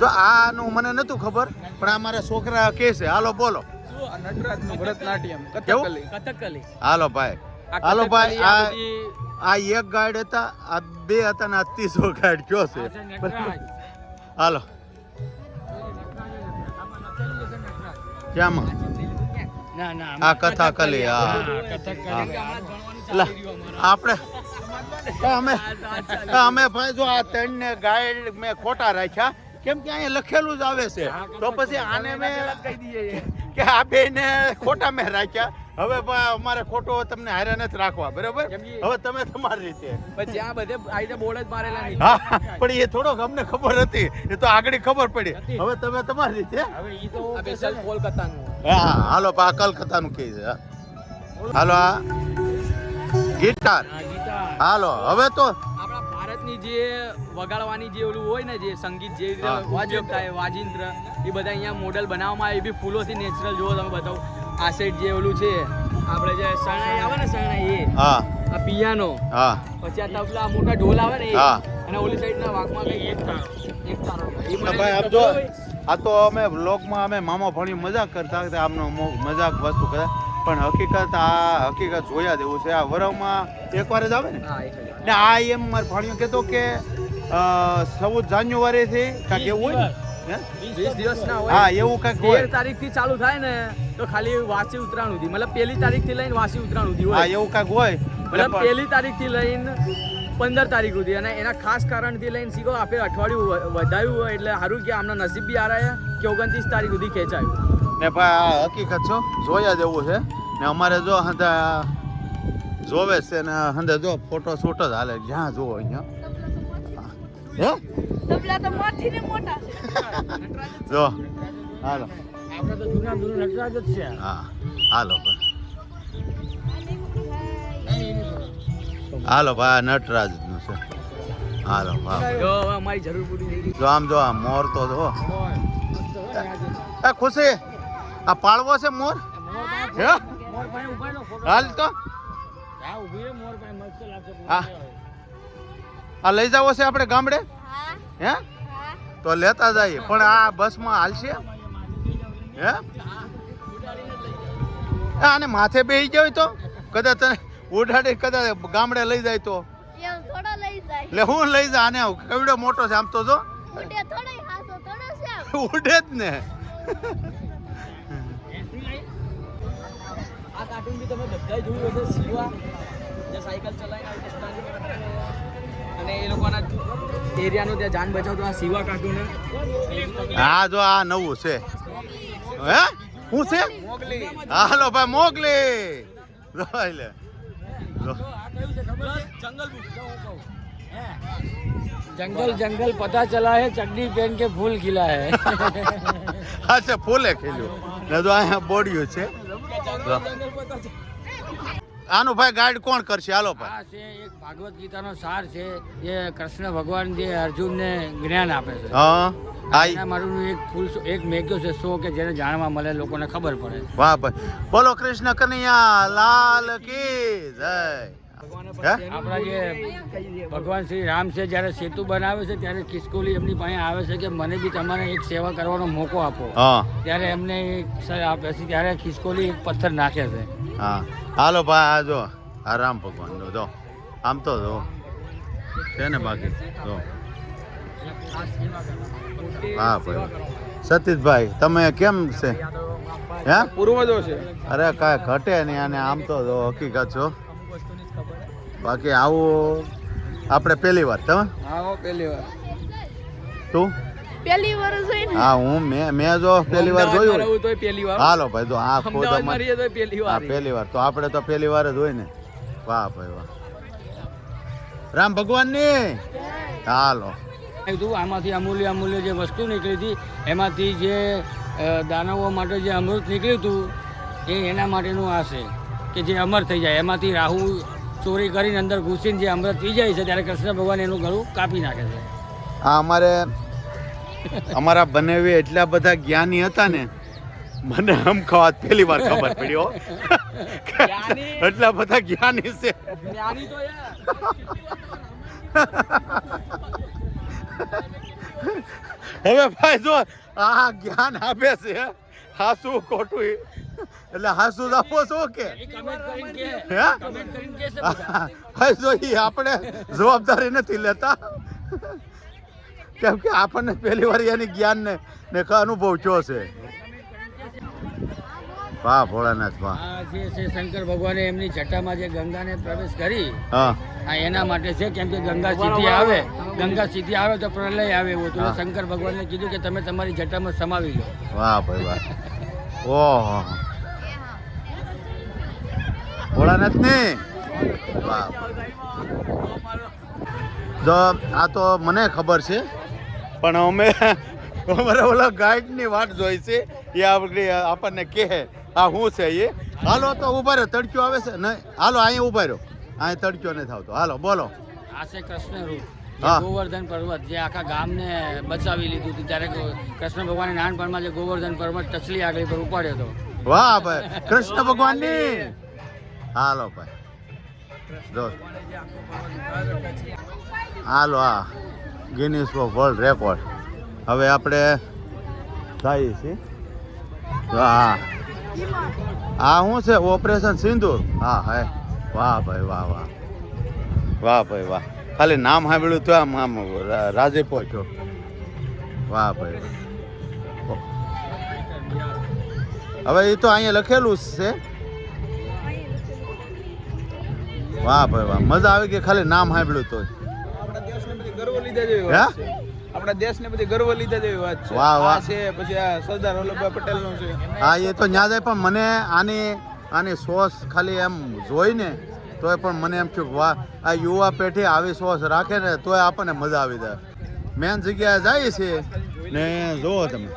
જો આનું મને નતું ખબર પણ આ મારા છોકરા કે છે હાલો બોલો. નટરાજનું ભરતનાટ્યમ કથકલી. કથકલી. હાલો ભાઈ. હાલો ભાઈ, આ આ- એક ગાઈડ હતા આ બે હતા ને આ ત્રીસો કયો છે? હાલો. ક્યાંમાં? આ કથાકલી હા. આપણે અમે અમે ભાઈ જો આ ત્રણ ને ગાઈડ મેં ખોટા રાખ્યા કેમ કે અહીંયા લખેલું જ આવે છે. તો પછી આને મેં કહી દઈએ કે આ બે ને ખોટા મેં રાખ્યા. હવે અમારે ખોટો તમને હારે નથી રાખવા બરાબર? હવે તમે તમારી રીતે. જ્યાં બધે આઈને બોર્ડ જ મારેલા પણ એ થોડોક અમને ખબર હતી. એ તો આગળ ખબર પડી. હવે તમે તમારી રીતે. હવે ઈ તો સ્પેશિયલ કોલકાતાનું. હા હાલો પા કલકત્તાનું કહે છે હાલો આ. ગિટાર. હાલો હવે તો આપણા જે વગાડવાની જે ઓલું હોય ને જે સંગીત જે રીતે થાય વાજિંત્ર એ બધા અહીંયા મોડલ બનાવવામાં આવે એ બી ફૂલોથી નેચરલ જુઓ તમે બતાવો. આ સાઈડ જે ઓલું છે આપણે જે શરણાઈ આવે ને શરણાઈ એ હા. આ પિયાનો. હા. પછી આ તબલા મોટા ઢોલ આવે ને હા. અને ઓલી સાઈડ ના વાગમાં કઈ એક તારો એક તારો. ભાઈ આપ જો આ તો અમે વ્લોગમાં અમે મામા ભણી મજાક કરતા હતા આમનો મજાક વસ્તુ કરે. પણ હકીકત આ હકીકત જોયા જેવું છે. આ વરવમાં એકવાર જ આવે ને. ને આ એમ મારે ભાણિયો કહેતો કે ચૌદ જાન્યુઆરી થી કાંઈક એવું હોય ને? વીસ દિવસ ના હોય હા એવું કાંઈક તેર તારીખથી ચાલુ થાય ને તો ખાલી વાસી ઉત્તરાયણ સુધી. મતલબ પહેલી તારીખથી લઈને વાસી ઉત્તરાયણ સુધી હા હોય એવું કાંઈક હોય. મતલબ પહેલી તારીખથી લઈને પંદર તારીખ સુધી. અને એના ખાસ કારણથી લઈને શીખો આપણે અઠવાડિયું વધાર્યું હોય એટલે સારું કે આમના નસીબ બી આ કે ઓગણત્રીસ તારીખ સુધી ખેંચાયું. ને ભાઈ આ હકીકત છો? જોયા જેવું છે. ને અમારે જો હંધા જોવે છે ને હંધે જો ફોટો શૂટ જ હાલે જ્યાં જોવો અહીંયા. હે? તબલા તો મોટી ને મોટા જો હાલો. આપણે તો જૂના જૂનું નટરાજ જ છે. હા હાલો ભાઈ. હાલો ભાઈ આ નટરાજનું છે. હાલો ભાઈ જો હવે અમારી જરૂર પૂરી થઈ ગઈ. જો આમ જો આ મોર તો જો. એ ખુશી. આ પાળવો છે મોર? હાલ તો. આ લઈ જાવો છે આપણે ગામડે? હે? તો લેતા જઈએ. પણ આ બસમાં હાલશે? હે? આને માથે બેસી જાય તો? કદાચ ઉડાડી કદાચ ગામડે લઈ જાય તો. એટલે હું લઈ જા આને કેવડો મોટો છે આમ તો જો. ઉડે જ ને. કાર્ટૂન બી તમે બધાએ જોયું હશે શિવા જે સાયકલ ચલાવીને અને એ લોકોના એરિયાનો ત્યાં જાન બચાવતો આ શિવા કાર્ટૂન હા જો આ નવું છે. હે? શું છે? મોગલી. હાલો ભાઈ મોગલી. રોય લે. જંગલ જંગલ પતા ચલા હે ચડ્ડી પહેન કે ફૂલ ખીલા હે અચ્છા ફૂલે ખીલ્યું. ને તો અહીંયા બોડિયું છે. આનું ભાઈ ગાઈડ કોણ કરશે? હાલો ભાઈ. આ છે એક ભાગવત ગીતાનો સાર છે. જે કૃષ્ણ ભગવાન જે અર્જુનને જ્ઞાન આપે છે. હા આ મારું એક ફૂલ એક મેઘ્યો છે શો કે જેને જાણવા મળે લોકોને ખબર પડે. વાહ ભાઈ. બોલો કૃષ્ણ કનૈયા લાલ કી જય. આપણા જે ભગવાન શ્રી રામ છે જ્યારે સેતુ બનાવે છે ત્યારે ખિસકોલી એમની પાસે આવે છે કે મને બી તમારે એક સેવા કરવાનો મોકો આપો. હા. ત્યારે એમને આપે છે ત્યારે ખિસકોલી એક પથ્થર નાખે છે. હા. હાલો ભાઈ આ જો આ રામ ભગવાન નો જો. આમ તો જો. છે ને બાકી? જો. હા ભાઈ. સતીશભાઈ તમે કેમ છે? હે? પૂર્વજો છે. અરે કાંઈ ઘટે નહીં અને આમ તો જો હકીકત છો બાકી આવું આપણે પહેલી વાર તમે? હા પહેલી વાર. તું? પહેલી વાર જોઈ ને. હા હું મેં મેં જો પહેલી વાર જોયું તોય પહેલી વાર. હાલો ભાઈ તો આ પહેલી વાર. પહેલી વાર. તો આપણે તો પહેલી વાર જ હોય ને. વાહ ભાઈ વાહ. રામ ભગવાનની. હાલો. કીધું આમાંથી અમૂલ્ય અમૂલ્ય જે વસ્તુ નીકળી હતી એમાંથી જે દાનવો માટે જે અમૃત નીકળ્યું હતું એ એના માટેનું આ છે કે જે અમર થઈ જાય. એમાંથી રાહુ ચોરી કરીને અંદર ઘૂસીને જે અમૃત પી જાય છે ત્યારે કૃષ્ણ ભગવાન એનું ગળું કાપી નાખે છે. આ અમારે અમારા બનેવી એટલા બધા જ્ઞાની હતા ને મને આમ ખવાત પહેલી વાર ખબર પડી હો. એટલા બધા જ્ઞાની છે. હવે ભાઈ જો આ જ્ઞાન આપે છે હાસુ ખોટું એ. એટલે હાસુ જ આપો છો કે? હે? આપણે જવાબદારી નથી લેતા. કેમ કે આપણને પહેલી વાર એની જ્ઞાન ને ને અનુભવ થયો છે. વાહ ભોળાનાથ વાહ. જે છે શંકર ભગવાને એમની જટામાં જે ગંગાને પ્રવેશ કરી હા. એના માટે છે કેમ કે ગંગા સીધી આવે ગંગા સીધી આવે તો પ્રલય આવે એવું. તો શંકર ભગવાનને કીધું કે તમે તમારી જટામાં સમાવી લો. વાહ ભાઈ વાહ. ઓહો. ભોળાનાથ ને? જો આ તો મને ખબર છે પણ અમે અમારે ઓલા ગાઈડની વાત જોઈ છે એ આપણે આપણને કહે આ શું છે એ? હાલો તો ઊભા રહ્યો તડક્યો આવે છે નહીં હાલો અહીંયા ઊભા રહ્યો. અહીંયા તડક્યો નથી આવતો. હાલો બોલો. આ છે કૃષ્ણ રૂપ. ગોવર્ધન પર્વત જે આખા ગામને બચાવી લીધું હતું ત્યારે કૃષ્ણ ભગવાને નાનપણમાં જે ગોવર્ધન પર્વત ટચલી આગળ પર ઉપાડ્યો હતો. વાહ ભાઈ કૃષ્ણ ભગવાનની? હાલો ભાઈ. જો હાલો આ ગિનિસ વર્લ્ડ રેકોર્ડ હવે આપણે જઈએ છીએ. હા. હા, શું છે? ઓપરેશન સિંદૂર? હા હા. વાહ ભાઈ, વાહ વાહ. વાહ ભાઈ, વાહ. ખાલી નામ સાંભળ્યું તો આમ આમ રાજે પહોંચ્યો. વાહ ભાઈ હવે એ તો અહીંયા લખેલું છે. વાહ ભાઈ વાહ. મજા આવી ગઈ ખાલી નામ સાંભળ્યું તો આપણા દેશને બધી ગર્વ લીધા જેવી હે? વાત છે. આપણા દેશને બધી ગર્વ લીધા જેવી વાત છે. વાહ, વાહ. છે પછી આ સરદાર વલ્લભભાઈ પટેલનું છે. હા એ તો યાદ જાય પણ મને આની આની સોસ ખાલી એમ જોઈને તોય પણ મને એમ થયું કે વાહ આ યુવા પેઢી આવી સોસ રાખે ને તોય આપણને મજા આવી જાય. મેન જગ્યાએ જાય છે ને જોવો તમે.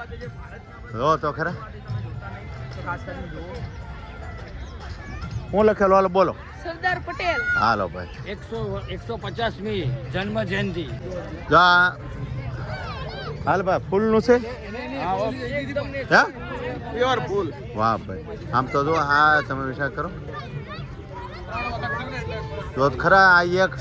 જો તો ખરા. હું લખેલો હાલો બોલો. સરદાર પટેલ. હાલો ભાઈ. એકસો એકસો પચાસમી જન્મ જયંતિ હાલ ભાઈ ફૂલનું છે? હે પ્યોર ફૂલ. વાહ ભાઈ. આમ તો જો આ તમે વિચાર કરો. જો ખરા આ એક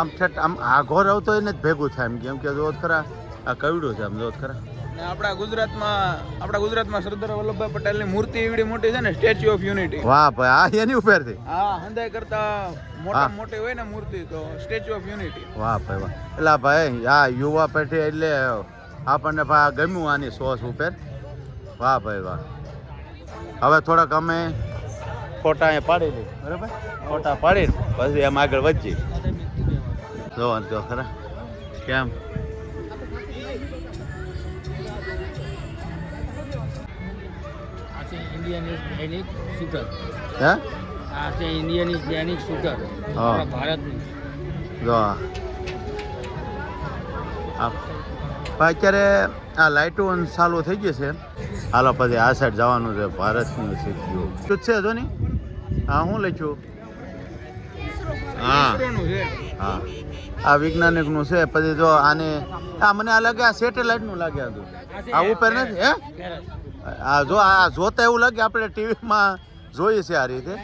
આમ છઠ આમ આઘો રહો તો એને જ ભેગું થાય એમ કેમ કે જો ખરા આ કવડું છે આમ જો ખરા. ને આપણા ગુજરાતમાં આપણા ગુજરાતમાં સરદાર વલ્લભભાઈ પટેલની મૂર્તિ એવડી મોટી છે ને સ્ટેચ્યુ ઓફ યુનિટી વાહ ભાઈ આ એની ઉપરથી? હા હંદાય કરતા મોટા મોટી હોય ને મૂર્તિ તો સ્ટેચ્યુ ઓફ યુનિટી વાહ ભાઈ વાહ. એટલે ભાઈ આ યુવા પેઢી એટલે આપણને ભાઈ ગમ્યું આની સોસ ઉપર. વાહ ભાઈ વાહ. હવે થોડાક અમે ફોટા અહીંયા પાડી લઈએ. બરાબર? ફોટા પાડી પછી એમ આગળ વધીએ. જો જો ખરા. કેમ? ઇન્ડિયન ઇઝ દૈનિક શૂટર હે આ છે ઇન્ડિયન ઇઝ દૈનિક શૂટર હા. આપણા ભારતનું જો આ. આ પણ અત્યારે આ લાઇટો ચાલુ થઈ ગઈ છે. હાલો પછી આ સાઈડ જવાનું છે ભારતનું શું છે જો ને હા હું. લખ્યું હા હા. આ વૈજ્ઞાનિકનું છે. પછી જો આને આ મને આ લાગે આ સેટેલાઇટનું લાગે આ ઉપર નથી હે. આ જો આ જોતા એવું લાગે આપણે ટીવીમાં જોઈએ છે આ રીતે.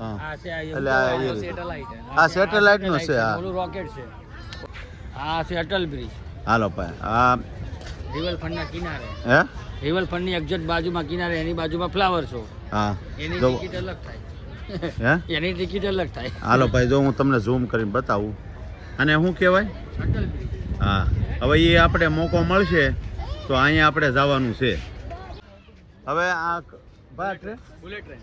આ આ એટલે આ સેટેલાઇટ આ સેટેલાઇટનું છે, હા. રોકેટ છે. આ છે અટલ બ્રિજ હાલો ભાઈ આ રિવરફ્રન્ટના કિનારે. હે? રિવરફ્રન્ટની એક્ઝેક્ટ બાજુમાં કિનારે એની બાજુમાં ફ્લાવર શો હા. એની ટિકિટ અલગ થાય. હે? એની ટિકિટ અલગ થાય. હાલો ભાઈ જો હું તમને ઝૂમ કરીને બતાવું. અને શું કહેવાય? અટલ બ્રિજ હા. હવે એ આપણે મોકો મળશે તો અહીંયા આપણે જવાનું છે. હવે આ ભાઈ બુલેટ ટ્રેન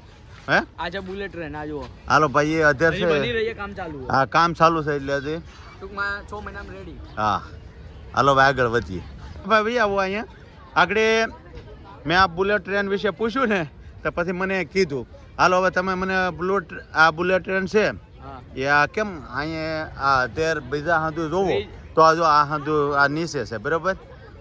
હે? આ છે બુલેટ ટ્રેન આ જુઓ. હાલો ભાઈ એ અધેર છે બની રહી છે કામ ચાલુ હા કામ ચાલુ છે એટલે હજી. ટૂંકમાં 6 મહિનામાં રેડી હા. હાલો ભાઈ આગળ વધીએ. ભાઈ ભાઈ આવો અહીંયા. આગળ મેં આ બુલેટ ટ્રેન વિશે પૂછ્યું ને તો પછી મને કીધું. હાલો હવે તમે મને બુલેટ આ બુલેટ ટ્રેન છે એ આ કેમ અહીંયા આ તેર બીજા હાંધું જોવો? તો આ જો આ હાંધું આ નીચે છે બરોબર?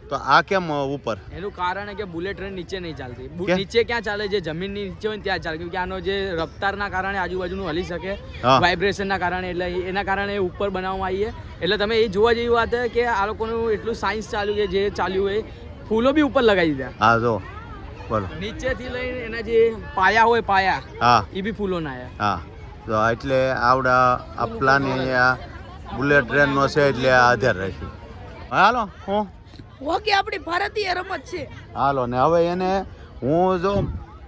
તો આ કેમ ઉપર? એનું કારણ કે બુલેટ ટ્રેન નીચે નહીં ચાલતી. નીચે ક્યાં ચાલે? જે જમીનની નીચે હોય ત્યાં ચાલે. કે આનો જે રફતારના કારણે આજુબાજુનું હલી શકે. વાઇબ્રેશન વાઇબ્રેશનના કારણે. એટલે એના કારણે ઉપર બનાવવામાં આવી છે એટલે તમે એ જોવા જેવી વાત છે કે આ લોકોનું એટલું સાયન્સ ચાલ્યું છે જે ચાલ્યું હોય ફૂલો બી ઉપર લગાવી દીધા. હા જો. બોલો. નીચેથી લઈને એના જે પાયા હોય પાયા હા. એ બી ફૂલોના આવ્યા હા. તો એટલે આવડા આ પ્લાન બુલેટ ટ્રેનનો છે એટલે આધાર રાખ્યું. હાલો હું હોકી આપણી ભારતીય રમત છે. હાલો ને હવે એને હું જો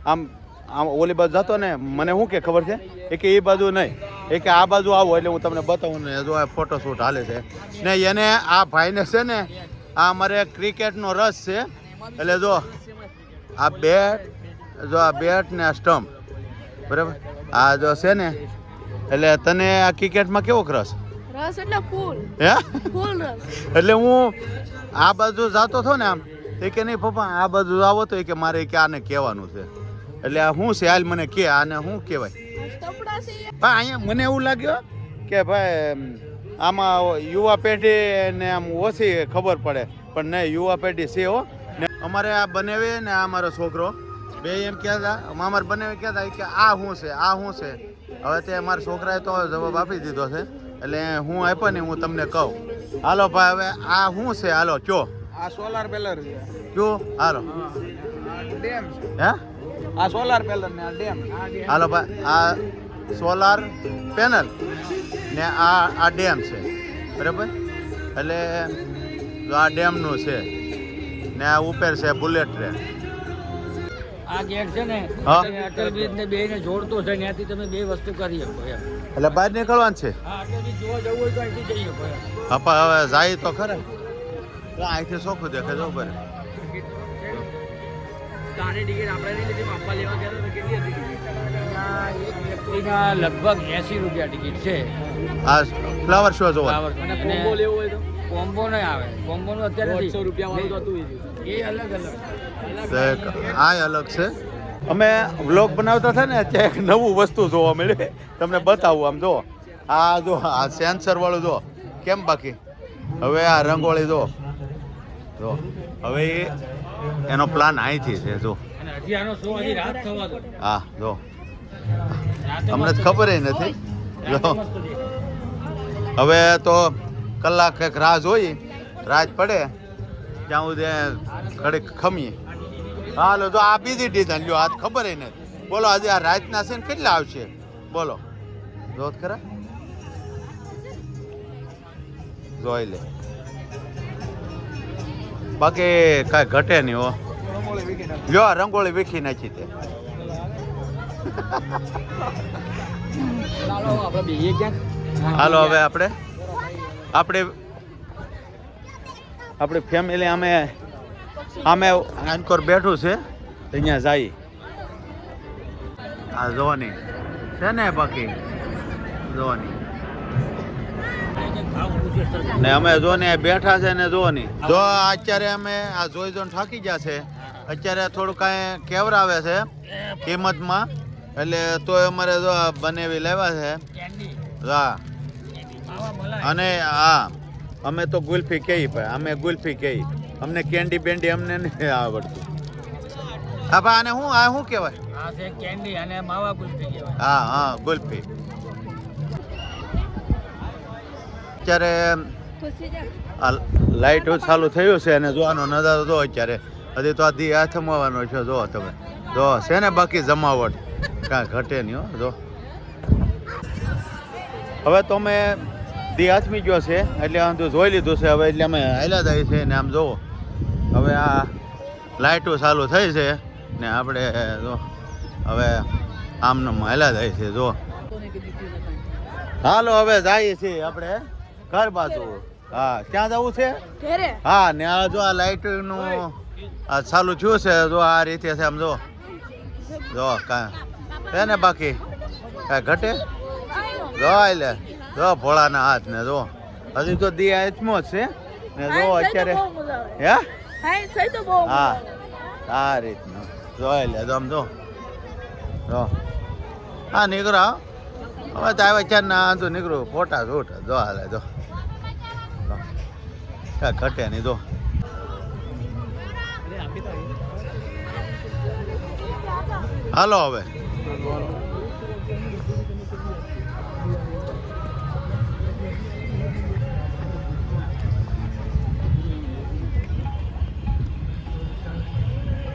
આમ આમ ઓલી બાજુ જતો ને મને શું કે ખબર છે? એ કે એ બાજુ નહીં. એ કે આ બાજુ આવો એટલે હું તમને બતાવું ને જો આ ફોટો શૂટ હાલે છે. ને એને આ ભાઈને છે ને આ અમારે ક્રિકેટનો રસ છે. એટલે જો આ બેટ જો આ બેટ ને આ સ્ટમ્પ બરાબર? આ જો છે ને એટલે તને આ ક્રિકેટમાં કેવો રસ? રસ એટલે ફૂલ. હે? ફૂલ રસ. એટલે હું આ બાજુ જતો હતો ને આમ, એ કે નહીં પપ્પા, આ બાજુ આવો તો એ કે મારે કે આને કહેવાનું છે. એટલે આ શું છે? હાલ મને કે, આને શું કહેવાય? હા, અહીંયા મને એવું લાગ્યું કે ભાઈ આમાં યુવા પેઢી ને આમ ઓછી ખબર પડે. પણ નહીં, યુવા પેઢી છે હો. ને અમારે આ બનેવે ને આ મારો છોકરો. બે એમ કહેતા અમારે બનેવે કહેતા કે આ શું છે? આ શું છે? હવે તે મારા છોકરાએ તો જવાબ આપી દીધો છે. એટલે હું આપ્યો ને હું તમને કહું. હાલો ભાઈ હવે આ શું છે? હાલો ચો આ સોલાર પેલર છે. ચો હાલો. ડેમ હે? આ સોલાર પેલર ને આ ડેમ. હાલો ભાઈ આ સોલાર પેનલ ને આ આ ડેમ છે. બરાબર? એટલે આ ડેમનું છે ને આ ઉપર છે બુલેટ ટ્રેન આ ગેટ છે ને અટલ બ્રિજ ને બે ને જોડતો છે ત્યાંથી તમે બે વસ્તુ કરી શકો એમ. એટલે બહાર નીકળવાનું છે? હા અટલ બ્રિજ જોવા જવું હોય તો અહીંથી જઈ શકો એમ. હા હવે જાય તો ખરા. અહીંથી ચોખ્ખું દેખાય જો ઉપર તારી ટિકિટ આપણે નહીં લીધી માપા લેવા ગયા તો કેટલી હતી એક વ્યક્તિના લગભગ એસી રૂપિયા ટિકિટ છે. આ ફ્લાવર શો જોવા? અને કોમ્બો લેવો હોય તો? કોમ્બો નહીં આવે. કોમ્બો નું અત્યારે નથી. દોઢસો રૂપિયા વાળું હતું આ અલગ છે. અમે વ્લોગ બનાવતા હતા ને ત્યાં એક નવું વસ્તુ જોવા મળે. તમને બતાવું આમ જો. આ જો આ સેન્સર વાળું જો. કેમ બાકી? હવે આ રંગોળી જો. જો. હવે એનો પ્લાન અહીંથી છે જો. હા જો. અમને ખબર. નથી. જો. હવે તો કલાક એક રાહ જોઈ. રાત પડે. ત્યાં સુધી ઘડીક ખમીએ. હાલો જો આ બીજી ડિઝાઇન લ્યો આજ ખબર નથી. બોલો આજે આ રાતના છે ને કેટલા આવશે? બોલો. જોત તો ખરા. જોઈ લે. બાકી કાંઈ ઘટે નહીં હો. લ્યો રંગોળી વીખી નાખી તે. હાલો હવે આપણે. આપણે આપણે ફેમિલી અમે અમે આનકોર બેઠું છે. અહીંયા જાય. આ જોવાની. છે ને બાકી? જોવાની. ને અમે જો ને બેઠા છે ને જોવાની. જો અત્યારે અમે આ જોઈ જોઈને થાકી ગયા છે. અત્યારે થોડું કાંઈ કેવરાવે છે કિંમતમાં. એટલે તોય અમારે જો આ બનેવી લેવા છે. હા. અને હા અમે તો ગુલ્ફી કહી ભાઈ અમે ગુલ્ફી કહી અમને કેન્ડી બેન્ડી અમને નહીં આવડતું. હા ભાઈ આને શું આ શું કહેવાય? આ છે કેન્ડી અને માવા ગુલ્ફી કહેવાય. હા હા ગુલ્ફી. અત્યારે આ લાઇટ ચાલુ થયું છે અને જોવાનો નજારો જો અત્યારે. હજી તો આ દી હાથમાં છે જો તમે. જો છે ને બાકી જમાવટ. કાંઈ ઘટે નહીં હો જો. હવે તો અમે દી હાથમી ગયો છે એટલે આમ તો જોઈ લીધું છે હવે એટલે અમે હાલ્યા જાય છે ને આમ જોવો. હવે આ લાઇટો ચાલુ થઈ છે ને આપણે જો હવે આમને હાલ્યા જાય છે જો. હાલો હવે જઈએ છીએ આપણે ઘર બાજુ. હા ક્યાં જવું છે? હા ને આ જો આ લાઇટનું આ ચાલુ થયું છે જો આ રીતે છે આમ જો. જો કાંઈ ને બાકી? કાંઈ ઘટે? જો લે જો ભોળાના હાથ ને જો. હજી તો દી આત્મો જ છે. ને જો અત્યારે હે? હા. આ રીતનું. જોઈ લે જો આમ જો. જો. હા નીકળો. હવે તો આવે ચાર ના તો નીકળું. ફોટા શૂટ જો હાલે જો. જો. ઘટે નહીં જો. હાલો હવે.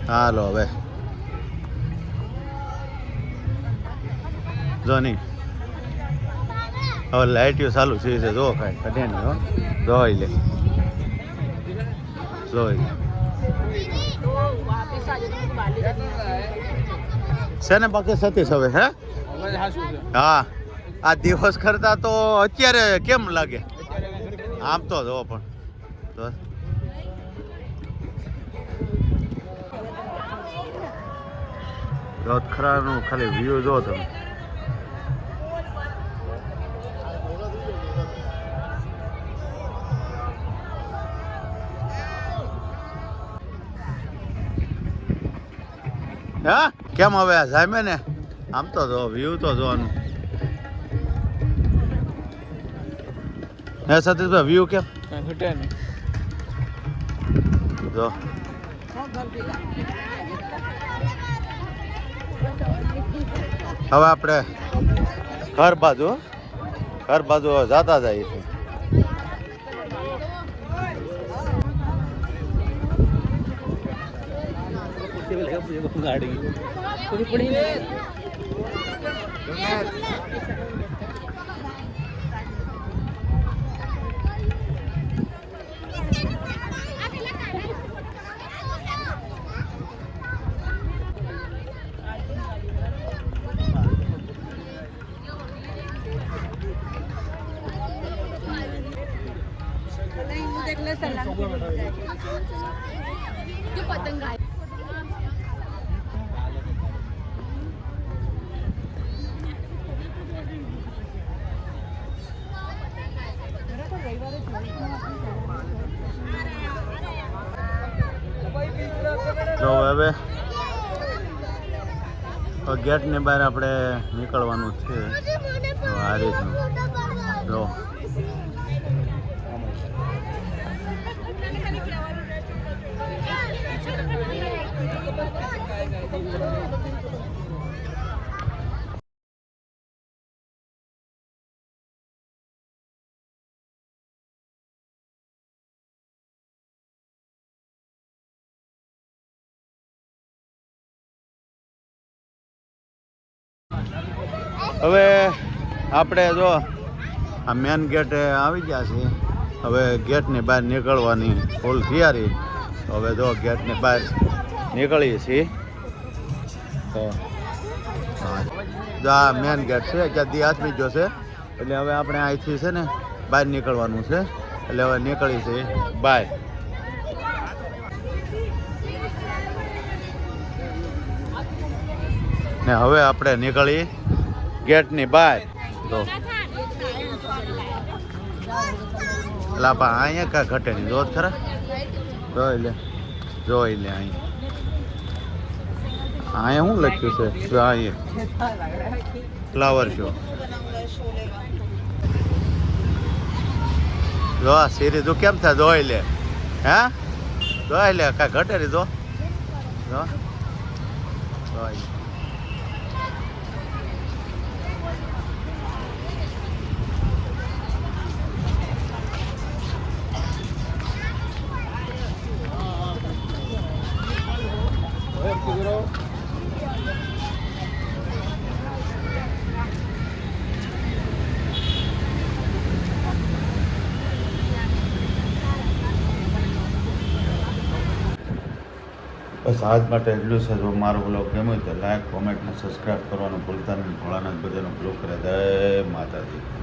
હાલો હવે જો નહીં. હવે લાઇટિયો ચાલુ છે છે જો કાંઈ કઢે નહીં, હો. જોઈ લે. જોઈ છે ને બાકી સતીશ હવે, હે? હા. આ દિવસ કરતા તો અત્યારે કેમ લાગે? આમ તો જો પણ. તો ખરાનું ખાલી વ્યૂ જો તમે. હા? કેમ હવે આ જામે ને? આમ તો જો વ્યૂ તો જોવાનું. હે સતીશભાઈ વ્યૂ કેમ? જો. હવે આપણે ઘર બાજુ ઘર બાજુ જતા જઈએ છીએ. देख ગેટની બહાર આપણે નીકળવાનું છે. તો આ રીતનું. જો. હવે આપણે જો આ મેન ગેટ આવી ગયા છે હવે ગેટની બહાર નીકળવાની ફૂલ તૈયારી. હવે જો ગેટની બહાર નીકળીએ છીએ. તો આ મેન ગેટ છે દી આથમી ગયો છે. એટલે હવે આપણે અહીંથી છે ને બહાર નીકળવાનું છે. એટલે હવે નીકળી છે બહાર ને હવે આપણે નીકળી ગેટની બહાર. તો એટલે બા અહીંયા કા ઘટે નહીં. જોત ખરા? જોઈ લે. જોઈ લે અહીંયા. અહીંયા શું લખ્યું છે? જો અહીંયા. Flower show. જો આ સિરીઝ કેમ થાય? જોઈ લે. હે? જોઈ લે. કા ઘટે નહીં જો. જો. જોઈ લે. બસ માટે એટલું છે, જો મારો બ્લોગ ગમ્યો તો લાઈક, કોમેન્ટ ને સબસ્ક્રાઈબ કરવાનું ભૂલતા નહીં. ભોળાનાથ બધાનો બ્લોગ કરે. જય માતાજી.